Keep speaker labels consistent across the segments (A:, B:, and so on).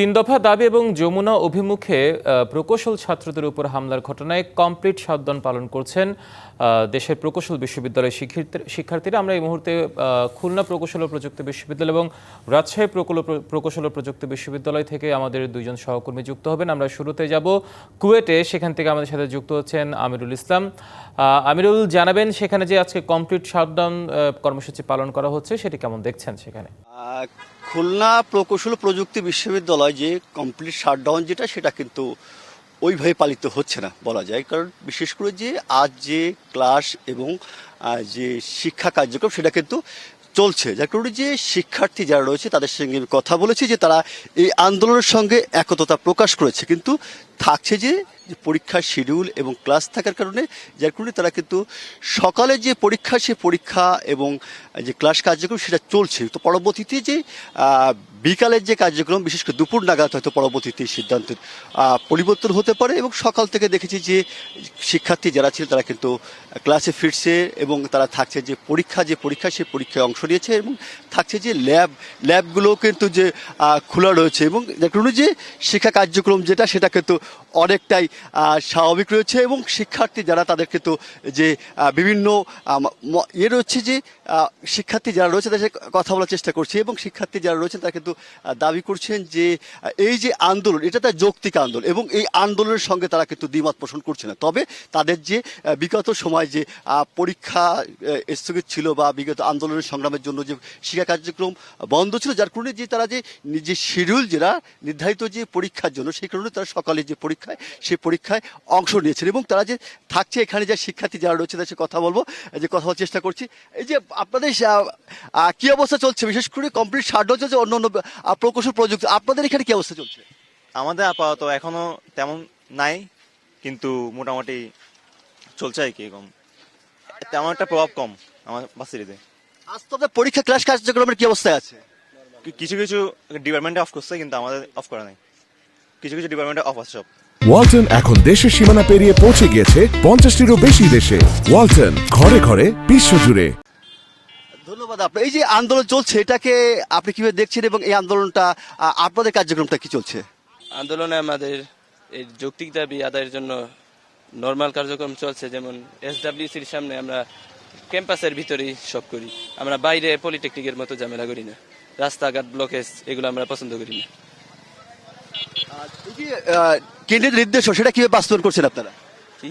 A: তিন দফা দাবি এবং যমুনা অভিমুখে প্রকৌশল ছাত্রদের উপর হামলার ঘটনায় কমপ্লিট সাবধান পালন করছেন দেশের প্রকৌশল বিশ্ববিদ্যালয়ের শিক্ষার্থী- শিক্ষার্থীরা। আমরা এই মুহূর্তে খুলনা প্রকৌশল ও প্রযুক্তি বিশ্ববিদ্যালয় এবং রাজশাহী প্রকৌশল ও প্রযুক্তি বিশ্ববিদ্যালয় থেকে আমাদের দুজন সহকর্মী যুক্ত হবেন। আমরা শুরুতে যাব কুয়েটে। সেখান থেকে আমাদের সাথে যুক্ত হচ্ছেন আমিরুল ইসলাম। আমিরুল, জানাবেন সেখানে যে আজকে কমপ্লিট শাটডাউন কর্মসূচি পালন করা হচ্ছে, সেটি কেমন দেখছেন সেখানে?
B: খুলনা প্রকৌশল প্রযুক্তি বিশ্ববিদ্যালয় যে কমপ্লিট শাটডাউন যেটা, সেটা কিন্তু ওইভাবে পালিত হচ্ছে না বলা যায়। কারণ বিশেষ করে যে আজ যে ক্লাস এবং যে শিক্ষা কার্যক্রম, সেটা কিন্তু চলছে। যার কারণে যে শিক্ষার্থী যারা রয়েছে, তাদের সঙ্গে কথা বলেছি যে তারা এই আন্দোলনের সঙ্গে একতা প্রকাশ করেছে। কিন্তু থাকছে যে যে পরীক্ষার শিডিউল এবং ক্লাস থাকার কারণে, যার কারণে তারা কিন্তু সকালে যে পরীক্ষা, সে পরীক্ষা এবং যে ক্লাস কার্যক্রম, সেটা চলছে। তো পরবর্তীতে যে বিকালের যে কার্যক্রম, বিশেষ করে দুপুর নাগাদ হয়তো পরবর্তীতে সিদ্ধান্তের পরিবর্তন হতে পারে এবং সকাল থেকে দেখেছি যে, শিক্ষার্থী যারা ছিল, তারা কিন্তু ক্লাসে ফিরছে এবং তারা থাকছে যে পরীক্ষা যে পরীক্ষা, সে পরীক্ষায় অংশ নিয়েছে এবং থাকছে যে ল্যাব ল্যাবগুলো কিন্তু যে খোলা রয়েছে এবং দেখুন যে শিক্ষা কার্যক্রম যেটা, সেটা কিন্তু অনেকটাই স্বাভাবিক রয়েছে এবং শিক্ষার্থী যারা তাদের কিন্তু যে বিভিন্ন ইয়ে রয়েছে যে শিক্ষার্থী যারা রয়েছে তাদের কথা বলার চেষ্টা করছে এবং শিক্ষার্থী যারা রয়েছেন তারা কিন্তু দাবি করছেন যে এই যে আন্দোলন, এটা তার যৌক্তিক আন্দোলন এবং এই আন্দোলনের সঙ্গে তারা কিন্তু দ্বিমত পোষণ করছে না। তবে তাদের যে বিগত সময় যে পরীক্ষা স্থগিত ছিল বা বিগত আন্দোলনের সংগ্রামের জন্য যে শিক্ষা কার্যক্রম বন্ধ ছিল, যার কারণে যে তারা যে নিজের শিডিউল যেটা নির্ধারিত যে পরীক্ষার জন্য, সেই কারণে তারা সকালে যে পরীক্ষায় সেই পরীক্ষায় অংশ নিয়েছেন এবং তারা যে, থাকছে এখানে যে শিক্ষার্থী যারা রয়েছে তাদের কথা বলব, যে কথা বলার চেষ্টা করছি। এই যে আপনাদের কি অবস্থা চলছে? বিশেষ করে কমপ্লিট শাটডাউন চলছে অন্য অন্য প্রকৌশল প্রযুক্তি আপনাদের এখানে কি অবস্থা চলছে?
C: আমাদের আপাতত এখনও তেমন নাই কিন্তু মোটামুটি চলছে আর কি কম তেমন একটা প্রভাব কম আমার বাসিরিতে
B: আজ তো পরীক্ষা ক্লাস কার্যক্রমের কি অবস্থায় আছে?
C: কিছু কিছু ডিপার্টমেন্টে অফ করছে কিন্তু আমাদের অফ করা নাই। কিছু কিছু ডিপার্টমেন্টে অফ আছে সব।
D: ওয়ালটন এখন দেশের সীমানা পেরিয়ে পৌঁছে গিয়েছে পঞ্চাশটিরও বেশি দেশে। ওয়ালটন ঘরে ঘরে বিশ্ব বিশ্বজুড়ে
B: ধন্যবাদ আপনার এই যে আন্দোলন চলছে এটাকে আপনি কীভাবে দেখছেন এবং এই আন্দোলনটা আপনাদের কার্যক্রমটা কি চলছে?
E: আন্দোলনে আমাদের এই যৌক্তিক দাবি আদায়ের জন্য নর্মাল কার্যক্রম চলছে যেমন এসডাব্লিউসির সামনে আমরা ক্যাম্পাসের ভিতরেই সব করি। আমরা বাইরে পলিটেকনিকের মতো ঝামেলা করি না। রাস্তাঘাট ব্লকেজ এগুলো আমরা পছন্দ করি না।
B: এই কেন্দ্রের নির্দেশনা সেটা কীভাবে বাস্তবায়ন করছেন আপনারা?
E: কি?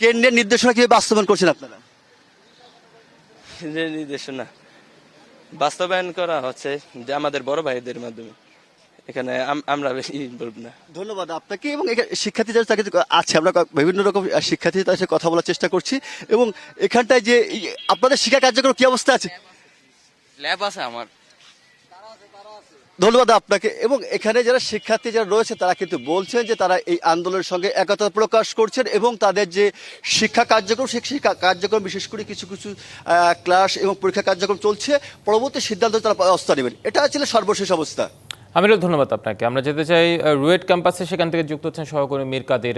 B: কেন্দ্রের নির্দেশনা কীভাবে বাস্তবায়ন করছেন আপনারা?
E: যে নির্দেশনা? বাস্তবায়ন করা হচ্ছে যে আমাদের বড় ভাইদের মাধ্যমে। এখানে আমরা বেশি বলব না।
B: ধন্যবাদ আপনাকে এবং এখানে শিক্ষার্থী যারা তাকে আছে আমরা বিভিন্ন রকম শিক্ষার্থী তার সাথে কথা বলার চেষ্টা করছি এবং এখানটায় যে আপনাদের শিক্ষা কার্যক্রম কি অবস্থা আছে?
E: ল্যাব আছে আমার।
B: ধন্যবাদ আপনাকে। এবং এখানে যারা শিক্ষার্থী যারা রয়েছে, তারা কিন্তু বলছেন যে তারা এই আন্দোলনের সঙ্গে একতা প্রকাশ করছেন এবং তাদের যে শিক্ষা কার্যক্রম, সেই শিক্ষা কার্যক্রম বিশেষ করে কিছু কিছু ক্লাস এবং পরীক্ষা কার্যক্রম চলছে। পরবর্তী সিদ্ধান্ত তারা অবস্থা নেবেন। এটা ছিল সর্বশেষ অবস্থা।
A: আমিরুল, ধন্যবাদ আপনাকে। আমরা যেতে চাই রুয়েট ক্যাম্পাসে, সেখান থেকে যুক্ত হচ্ছেন সহকর্মী মীর কাদের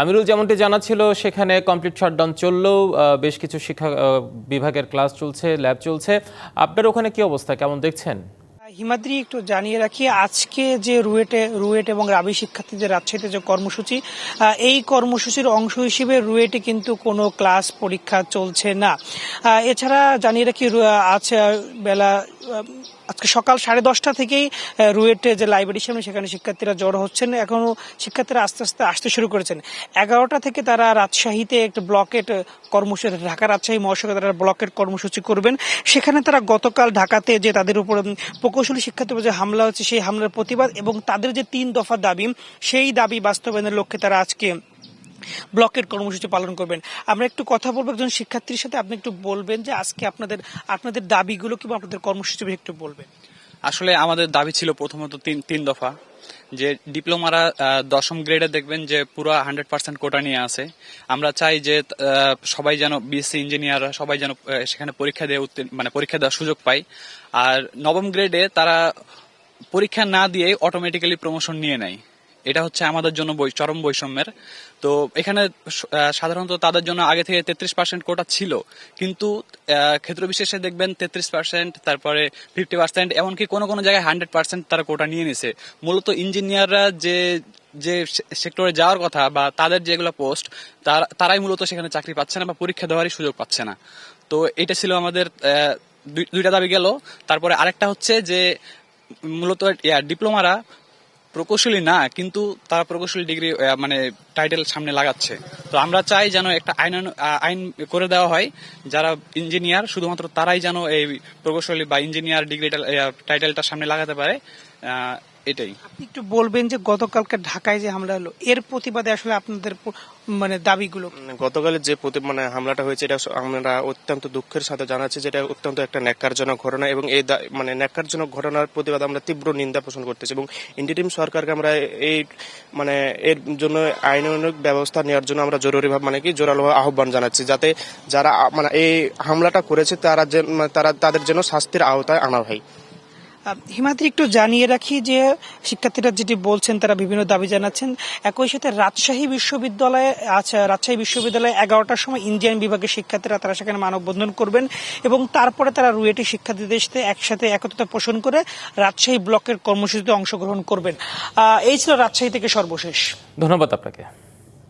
A: আমিরুল, যেমনটি জানাচ্ছিল, সেখানে কমপ্লিট শাটডাউন চললেও বেশ কিছু শিক্ষা বিভাগের ক্লাস চলছে ল্যাব চলছে। আপনার ওখানে কি অবস্থা? কেমন দেখছেন?
F: হিমাদ্রি, একটু জানিয়ে রাখি, আজকে যে রুয়েটে, রুয়েট এবং রাবি শিক্ষার্থীদের রাজশাহীতে যে কর্মসূচি এই কর্মসূচির অংশ হিসেবে রুয়েটে কিন্তু কোনো ক্লাস পরীক্ষা চলছে না। এছাড়া জানিয়ে রাখি আজ বেলা আজকে সকাল সাড়ে দশটা থেকেই রুয়েটে যে লাইব্রেরির সামনে সেখানে শিক্ষার্থীরা জড়ো হচ্ছেন। এখনও শিক্ষার্থীরা আস্তে আস্তে আসতে শুরু করেছেন। এগারোটা থেকে তারা রাজশাহীতে একটা ব্লকেট কর্মসূচি, ঢাকা রাজশাহী মহাসড়কে তারা ব্লকেট কর্মসূচি করবেন। সেখানে তারা গতকাল ঢাকাতে যে তাদের উপর প্রকৌশলী শিক্ষার্থীর উপর যে হামলা হচ্ছে, সেই হামলার প্রতিবাদ এবং তাদের যে তিন দফার দাবি, সেই দাবি বাস্তবায়নের লক্ষ্যে তারা আজকে ব্লকের কর্মসূচি পালন করবেন। আমরা একটু কথা বলব একজন শিক্ষার্থীর সাথে। আপনি একটু বলবেন যে আজকে আপনাদের আপনাদের দাবিগুলো কিংবা আপনাদের কর্মসূচি একটু বলবেন।
G: আসলে আমাদের দাবি ছিল প্রথমত তিন তিন দফা। যে ডিপ্লোমারা দশম গ্রেডে দেখবেন যে পুরো হান্ড্রেড পার্সেন্ট কোটা নিয়ে আছে। আমরা চাই যে সবাই যেন বিএসসি ইঞ্জিনিয়াররা সবাই যেন সেখানে পরীক্ষা দিয়ে উত্তীর্ণ- মানে পরীক্ষা দেওয়ার সুযোগ পায়। আর নবম গ্রেডে তারা পরীক্ষা না দিয়ে অটোমেটিক্যালি প্রমোশন নিয়ে নেয়। এটা হচ্ছে আমাদের জন্য চরম বৈষম্যের। তো এখানে সাধারণত তাদের জন্য আগে থেকে তেত্রিশ পার্সেন্ট কোটা ছিল। কিন্তু ক্ষেত্র বিশেষে দেখবেন তেত্রিশ পার্সেন্ট তারপরে ফিফটি পার্সেন্ট এমনকি কোনো কোনো জায়গায় হান্ড্রেড পার্সেন্ট তারা কোটা নিয়ে নিছে। মূলত ইঞ্জিনিয়াররা যে যে সেক্টরে যাওয়ার কথা বা তাদের যেগুলো পোস্ট তারাই মূলত সেখানে চাকরি পাচ্ছে না বা পরীক্ষা দেওয়ারই সুযোগ পাচ্ছে না। তো এটা ছিল আমাদের দুই- দুইটা দাবি গেল। তারপরে আরেকটা হচ্ছে যে, মূলত ডিপ্লোমারা প্রকৌশলী না, কিন্তু তারা প্রকৌশলী ডিগ্রি মানে টাইটেল সামনে লাগাচ্ছে। তো আমরা চাই যেন একটা আইন আইন করে দেওয়া হয়, যারা ইঞ্জিনিয়ার শুধুমাত্র তারাই যেন এই প্রকৌশলী বা ইঞ্জিনিয়ার ডিগ্রি টাইটেলটা সামনে লাগাতে পারে। এটাই।
F: আপনি একটু বলবেন যে গতকালকে ঢাকায় যে হামলা হলো এর প্রতিবাদে আসলে আপনাদের মানে দাবিগুলো
H: গতকালের যে প্রতি মানে হামলাটা হয়েছে এটা আমরা অত্যন্ত দুঃখের সাথে জানাচ্ছি যেটা অত্যন্ত একটা ন্যাক্কারজনক ঘটনা এবং এই মানে ন্যাক্কারজনক ঘটনার প্রতিবাদ আমরা তীব্র নিন্দা পোষণ করতেছি এবং ইন্ডিটিম সরকারকে আমরা এই মানে এর জন্য আইনানুগ ব্যবস্থা নেওয়ার জন্য আমরা জরুরিভাবে মানে কি জোরালো আহ্বান জানাচ্ছি যাতে যারা মানে এই হামলাটা করেছে তারা যেন মানে তারা তাদের জন্য শাস্তির আওতায় আনা হয়।
F: হিমাদ্রি, একটু জানিয়ে রাখি যে শিক্ষার্থীরা যেটি বলছেন, তারা বিভিন্ন দাবি জানাচ্ছেন। একই সাথে রাজশাহী বিশ্ববিদ্যালয়ে আচ্ছা রাজশাহী বিশ্ববিদ্যালয়ে এগারোটার সময় ইন্ডিয়ান বিভাগের শিক্ষার্থীরা তারা সেখানে মানববন্ধন করবেন এবং তারপরে তারা রুয়েটি শিক্ষার্থীদের সাথে একসাথে একত্রতা পোষণ করে রাজশাহী ব্লকের কর্মসূচিতে অংশগ্রহণ করবেন। এই ছিল রাজশাহী থেকে সর্বশেষ।
A: ধন্যবাদ আপনাকে।